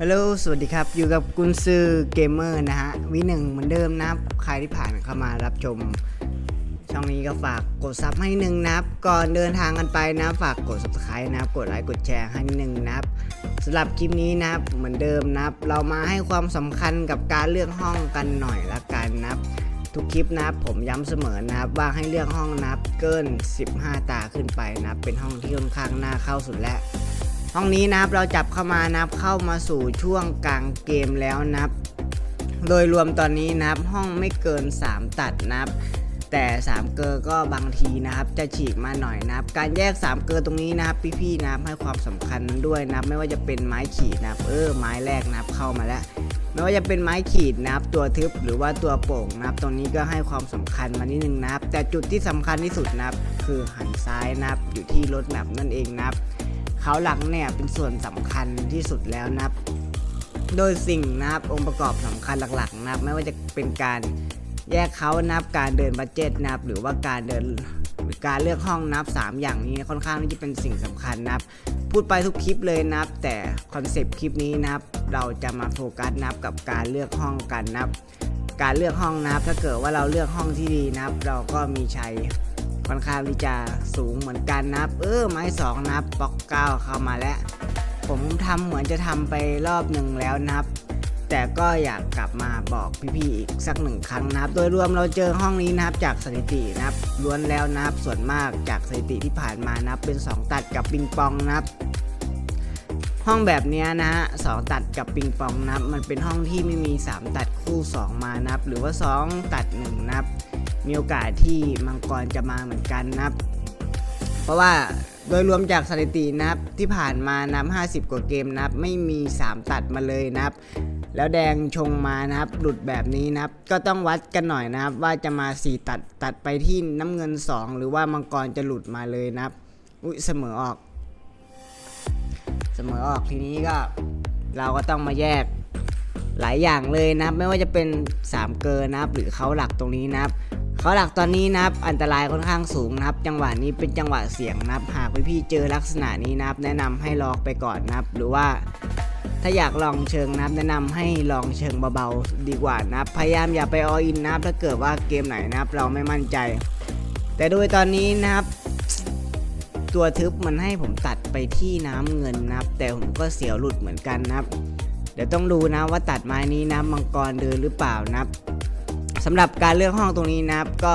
ฮัลโหล สวัสดีครับ อยู่กับกุนซือเกมเมอร์นะฮะวีหนึ่งเหมือนเดิมนะครับ ใครที่ผ่านเข้ามารับชม ช่องนี้ก็ฝากกดซับให้หนึ่งนะครับ ก่อนเดินทางกันไปนะ ฝากกด subscribe นะครับ กดไลค์ กดแชร์ให้หนึ่งนะครับสำหรับคลิปนี้นะครับ เหมือนเดิมนะครับ เรามาให้ความสำคัญกับการเลือกห้องกันหน่อยละกันนะครับ ทุกคลิปนะครับ ผมย้ำเสมอนะครับ ว่าให้เลือกห้องนะครับ เกิน 15 ตาขึ้นไปนะครับ เป็นห้องที่ค่อนข้างน่าเข้าสุดแล้ว ห้องนี้นะครับเราจับเข้ามานะครับเข้ามาสู่ช่วงกลางเกมแล้วนะครับ โดยรวมตอนนี้นะครับห้องไม่เกิน 3 ตัดนะครับแต่ 3 เกอร์ก็บางทีนะครับจะฉีกมาหน่อยนะครับ การแยก 3 เกอร์ตรงนี้นะครับพี่ๆนะครับให้ความสำคัญด้วยนะครับไม่ว่าจะเป็นไม้ขีดนะครับเออไม้แรกนะครับเข้ามาแล้ว ไม่ว่าจะเป็นไม้ขีดนะครับตัวทึบหรือว่าตัวโป่งนะครับตรงนี้ก็ให้ความสำคัญมานิดนึงนะครับ แต่จุดที่สำคัญที่สุดนะครับคือหันซ้ายนะครับอยู่ที่รถแมพนั่นเองนะครับ เขาหลังเนี่ยเป็นส่วนสำคัญที่สุดแล้วนะครับ โดยสิ่งนะครับองค์ประกอบสำคัญหลักๆนะครับ ไม่ว่าจะเป็นการแยกเขานับการเดินบัตเจ็ตนับ หรือว่าการเดินหรือการเลือกห้องนับ 3 อย่างนี้ค่อนข้างที่จะเป็นสิ่งสำคัญนับ พูดไปทุกคลิปเลยนับ แต่คอนเซปต์คลิปนี้นับ เราจะมาโฟกัสนับกับการเลือกห้องกันนับ การเลือกห้องนับ ถ้าเกิดว่าเราเลือกห้องที่ดีนับ เราก็มีชัย ค่อนข้างที่จะสูงเหมือนกันนะครับ เออไม้สองนะครับบล็อกเก้าเข้ามาแล้ว ผมทำเหมือนจะทำไปรอบหนึ่งแล้วนะครับ แต่ก็อยากกลับมาบอกพี่ๆอีกสักหนึ่งครั้งนะครับ โดยรวมเราเจอห้องนี้นะครับจากสถิตินะครับล้วนแล้วนะครับส่วนมากจากสถิติที่ผ่านมานะครับเป็น 2 ตัดกับปิงปองนะครับห้องแบบนี้นะฮะสองตัดกับปิงปองนะครับ มันเป็นห้องที่ไม่มี 3 ตัดคู่ 2 มานะครับ หรือว่า 2 ตัด 1นะครับ มีโอกาสที่มังกรจะมาเหมือนกันนะครับ เพราะว่าโดยรวมจากสถิตินะครับที่ผ่านมานับ 50 กว่าเกมนะครับ ไม่มี 3 ตัดมาเลยนะครับ แล้วแดงชงมานะครับ หลุดแบบนี้นะครับ ก็ต้องวัดกันหน่อยนะครับ ว่าจะมา 4 ตัดตัดไปที่น้ำเงิน 2 หรือว่ามังกรจะหลุดมาเลยนะครับ อุ้ยเสมอออก เสมอออกทีนี้ก็เราก็ต้องมาแยกหลายอย่างเลยนะครับไม่ว่าจะเป็น 3 เกอร์นะครับ หรือเขาหลักตรงนี้นะครับ เขาหลักตอนนี้นะครับอันตรายค่อนข้างสูงนะครับ จังหวะนี้เป็นจังหวะเสี่ยงนะครับ หากพี่ๆเจอลักษณะนี้นะครับ แนะนำให้ลองไปก่อนนะครับ หรือว่าถ้าอยากลองเชิงนะครับแนะนำให้ลองเชิงเบาๆดีกว่านะครับ พยายามอย่าไปออินนะครับถ้าเกิดว่าเกมไหนนะครับ เราไม่มั่นใจ แต่โดยตอนนี้นะครับตัวทึบมันให้ผมตัดไปที่น้ำเงินนะครับ แต่ผมก็เสียวหลุดเหมือนกันนะครับ เดี๋ยวต้องดูนะว่าตัดไม้นี้นะมังกรเดินหรือเปล่านะครับ สำหรับการเลือกห้องตรงนี้นะครับ ก็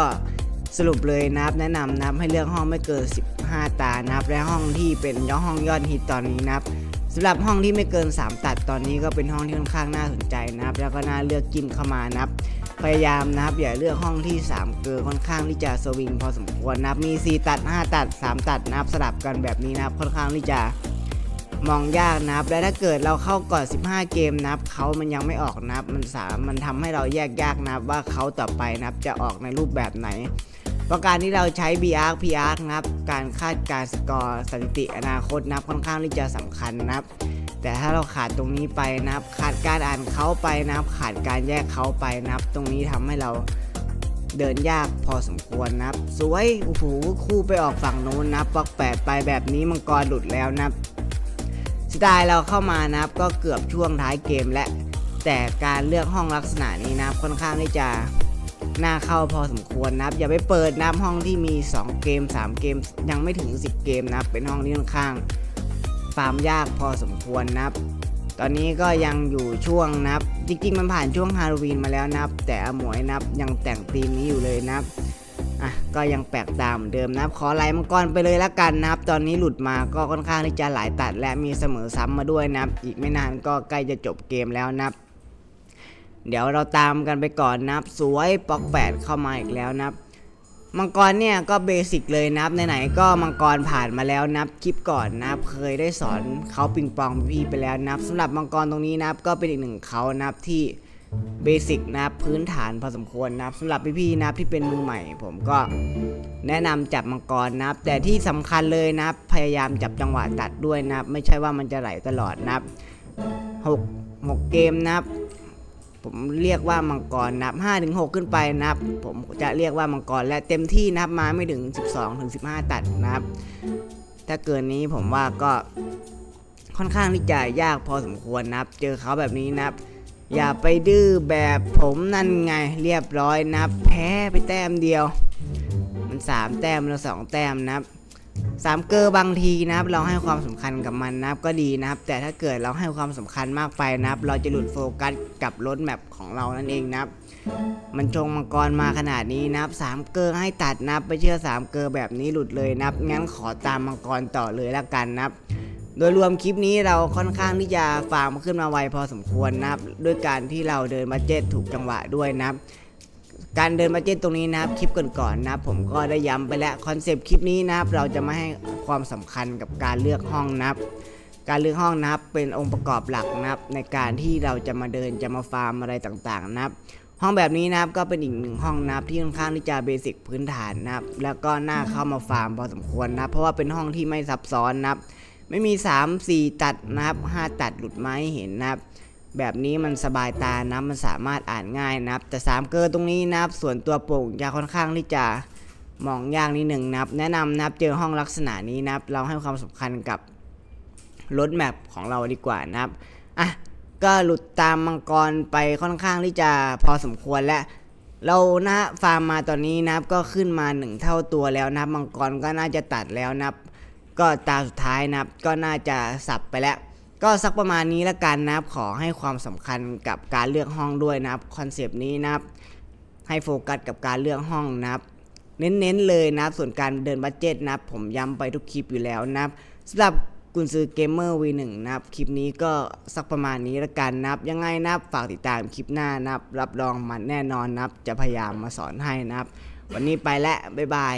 สรุปเลยนะครับแนะนำนะครับให้เลือกห้องไม่เกิน 15 ตานะครับ และห้องที่เป็นยอดห้องยอดฮิตตอนนี้นะครับสำหรับห้องที่ไม่เกิน 3 ตัดตอนนี้ก็เป็นห้องที่ค่อนข้างน่าสนใจนะครับ แล้วก็น่าเลือกกินเข้ามานะครับพยายามนะครับอย่าเลือกห้องที่ 3 เกินค่อนข้างที่จะสวิงพอสมควรนะครับมี 4 ตัด 5 ตัด 3 ตัดนะครับสลับกันแบบนี้นะครับค่อนข้างที่จะ มองยากนะครับ และถ้าเกิดเราเข้าก่อน 15 เกมนะครับเขามันยังไม่ออกนะครับ มันสามมันทำให้เราแยกยากนะครับว่าเขาต่อไปนะครับจะออกในรูปแบบไหนเพราะการที่เราใช้ BR PR นะครับ การคาดการสกอร์สถิติอนาคตนะครับค่อนข้างที่จะสำคัญนะครับ แต่ถ้าเราขาดตรงนี้ไปนะครับ ขาดการอ่านเขาไปนะครับ ขาดการแยกเขาไปนะครับ ตรงนี้ทำให้เราเดินยากพอสมควรนะครับ สวยโอ้โหคู่ไปออกฝั่งโน้นนับบล็อกแปดไปแบบนี้มังกรหลุดแล้วนะครับ สไตล์เราเข้ามานะครับก็เกือบช่วงท้ายเกมและ แต่การเลือกห้องลักษณะนี้นะครับค่อนข้างที่จะน่าเข้าพอสมควรนะครับ อย่าไปเปิดนับห้องที่มี 2 เกม 3 เกม ยังไม่ถึง 10 เกมนะครับ เป็นห้องที่ค่อนข้างฟาร์มยากพอสมควรนะครับ ตอนนี้ก็ยังอยู่ช่วงนะครับจริงๆมันผ่านช่วงฮาโลวีนมาแล้วนะครับ แต่อมวยนะครับยังแต่งธีมนี้อยู่เลยนะครับ อะก็ยังแปลกตามเหมือนเดิมนะครับขอไล่มังกรไปเลยละกันนะครับ ตอนนี้หลุดมาก็ค่อนข้างที่จะหลายตัด และมีเสมอซ้ำมาด้วยนะครับ อีกไม่นานก็ใกล้จะจบเกมแล้วนะครับ เดี๋ยวเราตามกันไปก่อนนะครับ สวยปอกแปดเข้ามาอีกแล้วนะครับมังกรเนี่ยก็เบสิกเลยนะครับไหนๆก็มังกรผ่านมาแล้วนะครับคลิปก่อนนะครับเคยได้สอนเขาปิงปองพี่ไปแล้วนะครับสำหรับมังกรตรงนี้นะครับก็เป็นอีกหนึ่งเขานะครับที่ เบสิกนะครับพื้นฐานพอสมควรนะครับสำหรับพี่ๆนะครับที่เป็นมือใหม่ ผมก็แนะนำจับมังกรนะครับ แต่ที่สำคัญเลยนะครับ พยายามจับจังหวะตัดด้วยนะครับ ไม่ใช่ว่ามันจะไหลตลอดนะครับหกหกเกมนะครับ ผมเรียกว่ามังกรนับ5ถึง6ขึ้นไปนะครับ ผมจะเรียกว่ามังกรและเต็มที่นับมาไม่ถึง 12ถึง15 ตัดนะครับ ถ้าเกินนี้ผมว่าก็ค่อนข้างที่จะยากพอสมควรนะครับ เจอเขาแบบนี้นะครับ อย่าไปดื้อแบบผมนั่นไงเรียบร้อยนะครับแพ้ไปแต้มเดียว มันสามแต้มแล้วสองแต้มนะครับสามเกอร์บางทีนะครับ เราให้ความสำคัญกับมันนะครับก็ดีนะครับ แต่ถ้าเกิดเราให้ความสำคัญมากไปนะครับ เราจะหลุดโฟกัสกับรถแมพของเรานั่นเองนะครับ มันชงมังกรมาขนาดนี้นะครับสามเกอร์ให้ตัดนะครับไปเชื่อสามเกอร์แบบนี้หลุดเลยนะครับงั้นขอตามมังกรต่อเลยละกันนะครับ โดยรวมคลิปนี้เราค่อนข้างที่จะฟาร์มขึ้นมาไวพอสมควรนะครับด้วยการที่เราเดินมาเจ็ตถูกจังหวะด้วยนะครับการเดินมาเจ็ตตรงนี้นะครับคลิปก่อนๆนะครับผมก็ได้ย้ำไปแล้วคอนเซปต์คลิปนี้นะครับเราจะไม่ให้ความสำคัญกับการเลือกห้องนะครับการเลือกห้องนะครับเป็นองค์ประกอบหลักนะครับในการที่เราจะมาเดินจะมาฟาร์มอะไรต่างๆนะครับห้องแบบนี้นะครับก็เป็นอีกหนึ่งห้องนะครับที่ค่อนข้างที่จะเบสิกพื้นฐานนะครับแล้วก็น่าเข้ามาฟาร์มพอสมควรนะเพราะว่าเป็นห้องที่ไม่ซับซ้อนนะครับ ไม่มี 3 4 ตัดนะครับ 5 ตัดหลุดไม้เห็นนะครับ แบบนี้มันสบายตานะมันสามารถอ่านง่ายนะครับ แต่ 3 เกอร์ตรงนี้นะครับ ส่วนตัวโป่งจะค่อนข้างที่จะมองยากนิดหนึ่งนะครับ แนะนำนะครับเจอห้องลักษณะนี้นะครับ เราให้ความสำคัญกับรถแมพของเราดีกว่านะครับอะก็หลุดตามมังกรไปค่อนข้างที่จะพอสมควรแล้วเรานะฟาร์มมาตอนนี้นะครับก็ขึ้นมาหนึ่งเท่าตัวแล้วนะครับมังกรก็น่าจะตัดแล้วนะครับ ก็ตาสุดท้ายนะครับก็น่าจะสับไปแล้ว ก็สักประมาณนี้ละกันนะครับขอให้ความสำคัญกับการเลือกห้องด้วยนะครับคอนเซปต์นี้นะครับให้โฟกัสกับการเลือกห้องนะครับเน้นๆเลยนะครับส่วนการเดินบัตเจ็ตนะครับผมย้ำไปทุกคลิปอยู่แล้วนะครับสำหรับกุนซือเกมเมอร์ V1 นะครับ คลิปนี้ก็สักประมาณนี้ละกันนะครับ ยังไงนะครับฝากติดตามคลิปหน้านะครับ รับรองมันแน่นอนนะครับ จะพยายามมาสอนให้นะครับ วันนี้ไปแล้ว บ๊ายบาย